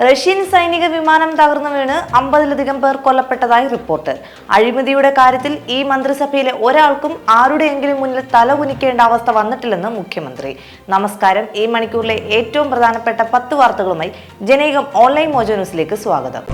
Russian സൈനിക വിമാനം തകർന്നു വീണ് അമ്പതിലധികം പേർ കൊല്ലപ്പെട്ടതായി റിപ്പോർട്ട്. അഴിമതിയുടെ കാര്യത്തിൽ ഈ മന്ത്രിസഭയിലെ ഒരാൾക്കും ആരുടെയെങ്കിലും മുന്നിൽ തല കുനിക്കേണ്ട അവസ്ഥ വന്നിട്ടില്ലെന്ന് മുഖ്യമന്ത്രി. നമസ്കാരം. ഈ മണിക്കൂറിലെ ഏറ്റവും പ്രധാനപ്പെട്ട പത്ത് വാർത്തകളുമായി ജനൈകം ഓൺലൈൻ മോജോ ന്യൂസിലേക്ക് സ്വാഗതം.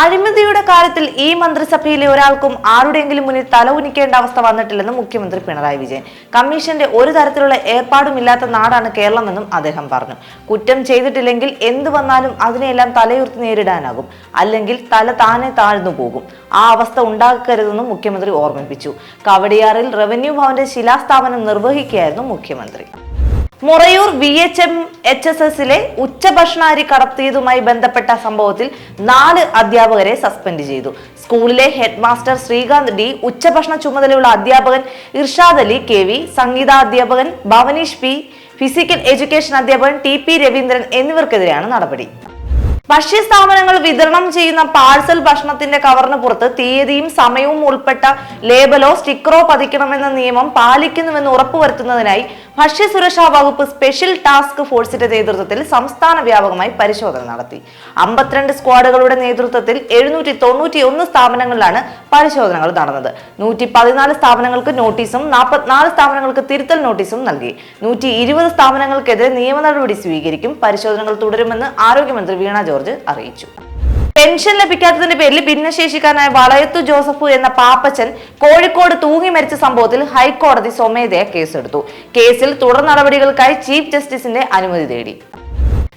അഴിമതിയുടെ കാര്യത്തിൽ ഈ മന്ത്രിസഭയിലെ ഒരാൾക്കും ആരുടെയെങ്കിലും മുന്നിൽ തല ഉനിക്കേണ്ട അവസ്ഥ വന്നിട്ടില്ലെന്നും മുഖ്യമന്ത്രി പിണറായി വിജയൻ. കമ്മീഷന്റെ ഒരു തരത്തിലുള്ള ഏർപ്പാടുമില്ലാത്ത നാടാണ് കേരളമെന്നും അദ്ദേഹം പറഞ്ഞു. കുറ്റം ചെയ്തിട്ടില്ലെങ്കിൽ എന്തു വന്നാലും അതിനെയെല്ലാം തലയുർത്തി നേരിടാനാകും. അല്ലെങ്കിൽ തല താനെ താഴ്ന്നു പോകും. ആ അവസ്ഥ ഉണ്ടാക്കരുതെന്നും മുഖ്യമന്ത്രി ഓർമ്മിപ്പിച്ചു. കവടിയാറിൽ റവന്യൂ ഭവന്റെ ശിലാസ്ഥാപനം നിർവഹിക്കുകയായിരുന്നു മുഖ്യമന്ത്രി. Murayur V H M H S എസിലെ ഉച്ചഭക്ഷണാരി കടത്തിയതുമായി ബന്ധപ്പെട്ട സംഭവത്തിൽ നാല് അധ്യാപകരെ സസ്പെൻഡ് ചെയ്തു. സ്കൂളിലെ ഹെഡ് മാസ്റ്റർ ശ്രീകാന്ത് ഡി ഉച്ചഭക്ഷണ ചുമതലയുള്ള അധ്യാപകൻ ഇർഷാദ് അലി കെ വി സംഗീതാധ്യാപകൻ ഭവനീഷ് പി ഫിസിക്കൽ എഡ്യൂക്കേഷൻ അധ്യാപകൻ ടി പി രവീന്ദ്രൻ എന്നിവർക്കെതിരെയാണ് നടപടി. ഭക്ഷ്യസ്ഥാപനങ്ങൾ വിതരണം ചെയ്യുന്ന പാഴ്സൽ ഭക്ഷണത്തിന്റെ കവറിന് പുറത്ത് തീയതിയും സമയവും ഉൾപ്പെട്ട ലേബലോ സ്റ്റിക്കറോ പതിക്കണമെന്ന നിയമം പാലിക്കുന്നുവെന്ന് ഉറപ്പുവരുത്തുന്നതിനായി ഭക്ഷ്യസുരക്ഷാ വകുപ്പ് സ്പെഷ്യൽ ടാസ്ക് ഫോഴ്സിന്റെ നേതൃത്വത്തിൽ സംസ്ഥാന വ്യാപകമായി പരിശോധന നടത്തി. അമ്പത്തിരണ്ട് സ്ക്വാഡുകളുടെ നേതൃത്വത്തിൽ എഴുന്നൂറ്റി തൊണ്ണൂറ്റി ഒന്ന് സ്ഥാപനങ്ങളിലാണ് പരിശോധനകൾ നടന്നത്. നൂറ്റി പതിനാല് സ്ഥാപനങ്ങൾക്ക് നോട്ടീസും നാൽപ്പത്തിനാല് സ്ഥാപനങ്ങൾക്ക് തിരുത്തൽ നോട്ടീസും നൽകി. നൂറ്റി ഇരുപത് സ്ഥാപനങ്ങൾക്കെതിരെ നിയമ നടപടി സ്വീകരിക്കും. പരിശോധനകൾ തുടരുമെന്ന് ആരോഗ്യമന്ത്രി വീണ ജോർജ് അറിയിച്ചു. പെൻഷൻ ലഭിക്കാത്തതിന്റെ പേരിൽ ഭിന്നശേഷിക്കാരനായ വളയത്തു ജോസഫ് എന്ന പാപ്പച്ചൻ കോഴിക്കോട് തൂങ്ങി മരിച്ച സംഭവത്തിൽ ഹൈക്കോടതി സ്വമേധയാ കേസെടുത്തു. കേസിൽ തുടർ നടപടികൾക്കായി ചീഫ് ജസ്റ്റിസിന്റെ അനുമതി തേടി.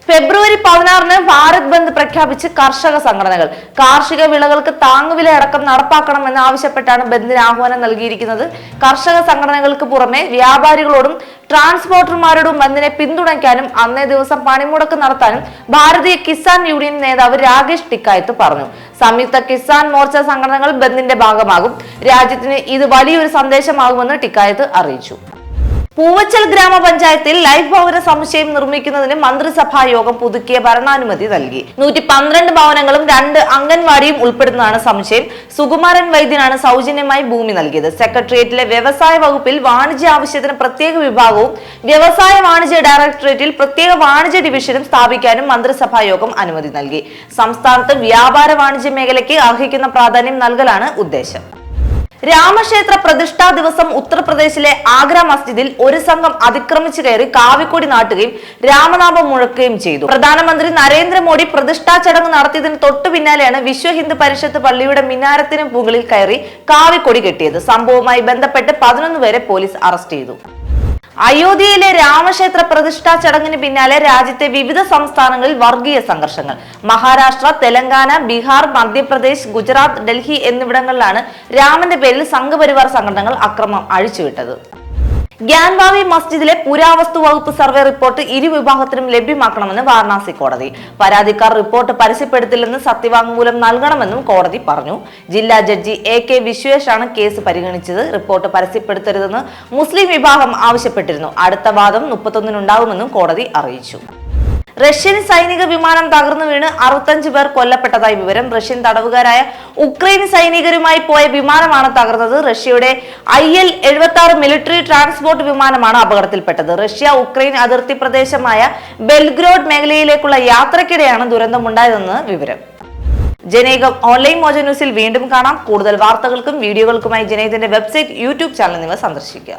ഫെബ്രുവരി പതിനാറിന് ഭാരത് ബന്ദ് പ്രഖ്യാപിച്ച് കർഷക സംഘടനകൾ. കാർഷിക വിളകൾക്ക് താങ്ങുവില അടക്കം നടപ്പാക്കണമെന്ന് ആവശ്യപ്പെട്ടാണ് ബന്ദിന് ആഹ്വാനം നൽകിയിരിക്കുന്നത്. കർഷക സംഘടനകൾക്ക് പുറമെ വ്യാപാരികളോടും ട്രാൻസ്പോർട്ടർമാരോടും ബന്ദിനെ പിന്തുണയ്ക്കാനും അന്നേ ദിവസം പണിമുടക്ക് നടത്താനും ഭാരതീയ കിസാൻ യൂണിയൻ നേതാവ് രാകേഷ് ടിക്കായത്ത് പറഞ്ഞു. സംയുക്ത കിസാൻ മോർച്ച സംഘടനകൾ ബന്ദിന്റെ ഭാഗമാകും. രാജ്യത്തിന് ഇത് വലിയൊരു സന്ദേശമാകുമെന്ന് ടിക്കായത്ത് അറിയിച്ചു. പൂവച്ചൽ ഗ്രാമപഞ്ചായത്തിൽ ലൈഫ് ഭവന സമുച്ചയം നിർമ്മിക്കുന്നതിന് മന്ത്രിസഭാ യോഗം പുതുക്കിയ ഭരണാനുമതി നൽകി. നൂറ്റി പന്ത്രണ്ട് ഭവനങ്ങളും രണ്ട് അംഗൻവാടിയും ഉൾപ്പെടുന്നതാണ് സമുച്ചയം. സുകുമാരൻ വൈദ്യനാണ് സൗജന്യമായി ഭൂമി നൽകിയത്. സെക്രട്ടേറിയറ്റിലെ വ്യവസായ വകുപ്പിൽ വാണിജ്യ ആവശ്യത്തിന് പ്രത്യേക വിഭാഗവും വ്യവസായ വാണിജ്യ ഡയറക്ടറേറ്റിൽ പ്രത്യേക വാണിജ്യ ഡിവിഷനും സ്ഥാപിക്കാനും മന്ത്രിസഭാ യോഗം അനുമതി നൽകി. സംസ്ഥാനത്ത് വ്യാപാര വാണിജ്യ മേഖലയ്ക്ക് അർഹിക്കുന്ന പ്രാധാന്യം നൽകലാണ് ഉദ്ദേശം. രാമക്ഷേത്ര പ്രതിഷ്ഠാ ദിവസം ഉത്തർപ്രദേശിലെ ആഗ്ര മസ്ജിദിൽ ഒരു സംഘം അതിക്രമിച്ചു കയറി കാവിക്കൊടി നാട്ടുകയും രാമനാമം മുഴക്കുകയും ചെയ്തു. പ്രധാനമന്ത്രി നരേന്ദ്രമോദി പ്രതിഷ്ഠാ ചടങ്ങ് നടത്തിയതിന് തൊട്ടു പിന്നാലെയാണ് വിശ്വ ഹിന്ദു പരിഷത്ത് പള്ളിയുടെ മിനാരത്തിന് മുകളിൽ കയറി കാവിക്കൊടി കെട്ടിയത്. സംഭവവുമായി ബന്ധപ്പെട്ട് പതിനൊന്ന് പേരെ പോലീസ് അറസ്റ്റ് ചെയ്തു. അയോധ്യയിലെ രാമക്ഷേത്ര പ്രതിഷ്ഠാ ചടങ്ങിന് പിന്നാലെ രാജ്യത്തെ വിവിധ സംസ്ഥാനങ്ങളിൽ വർഗീയ സംഘർഷങ്ങൾ. മഹാരാഷ്ട്ര തെലങ്കാന ബീഹാർ മധ്യപ്രദേശ് ഗുജറാത്ത് ഡൽഹി എന്നിവിടങ്ങളിലാണ് രാമന്റെ പേരിൽ സംഘപരിവാർ സംഘടനകൾ അക്രമം അഴിച്ചുവിട്ടത്. ഗ്യാൻവാവി മസ്ജിദിലെ പുരാവസ്തു വകുപ്പ് സർവേ റിപ്പോർട്ട് ഇരുവിഭാഗത്തിനും ലഭ്യമാക്കണമെന്ന് വാരണാസി കോടതി. പരാതിക്കാർ റിപ്പോർട്ട് പരസ്യപ്പെടുത്തില്ലെന്ന് സത്യവാങ്മൂലം നൽകണമെന്നും കോടതി പറഞ്ഞു. ജില്ലാ ജഡ്ജി എ കെ വിശ്വേഷാണ് കേസ് പരിഗണിച്ചത്. റിപ്പോർട്ട് പരസ്യപ്പെടുത്തരുതെന്ന് മുസ്ലിം വിഭാഗം ആവശ്യപ്പെട്ടിരുന്നു. അടുത്ത വാദം മുപ്പത്തൊന്നിനുണ്ടാകുമെന്നും കോടതി അറിയിച്ചു. റഷ്യൻ സൈനിക വിമാനം തകർന്നു വീണ് അറുപത്തഞ്ച് പേർ കൊല്ലപ്പെട്ടതായി വിവരം. റഷ്യൻ തടവുകാരായ ഉക്രൈൻ സൈനികരുമായി പോയ വിമാനമാണ് തകർന്നത്. റഷ്യയുടെ ഐ എൽ എഴുപത്തി ആറ് മിലിറ്ററി ട്രാൻസ്പോർട്ട് വിമാനമാണ് അപകടത്തിൽപ്പെട്ടത്. റഷ്യ ഉക്രൈൻ അതിർത്തി പ്രദേശമായ ബെൽഗ്രോഡ് മേഖലയിലേക്കുള്ള യാത്രക്കിടെയാണ് ദുരന്തമുണ്ടായതെന്ന് വിവരം. ജനേകം ഓൺലൈൻ മോജ ന്യൂസിൽ വീണ്ടും കാണാം. കൂടുതൽ വാർത്തകൾക്കും വീഡിയോകൾക്കുമായി ജനേകത്തിന്റെ വെബ്സൈറ്റ് യൂട്യൂബ് ചാനൽ എന്നിവ സന്ദർശിക്കുക.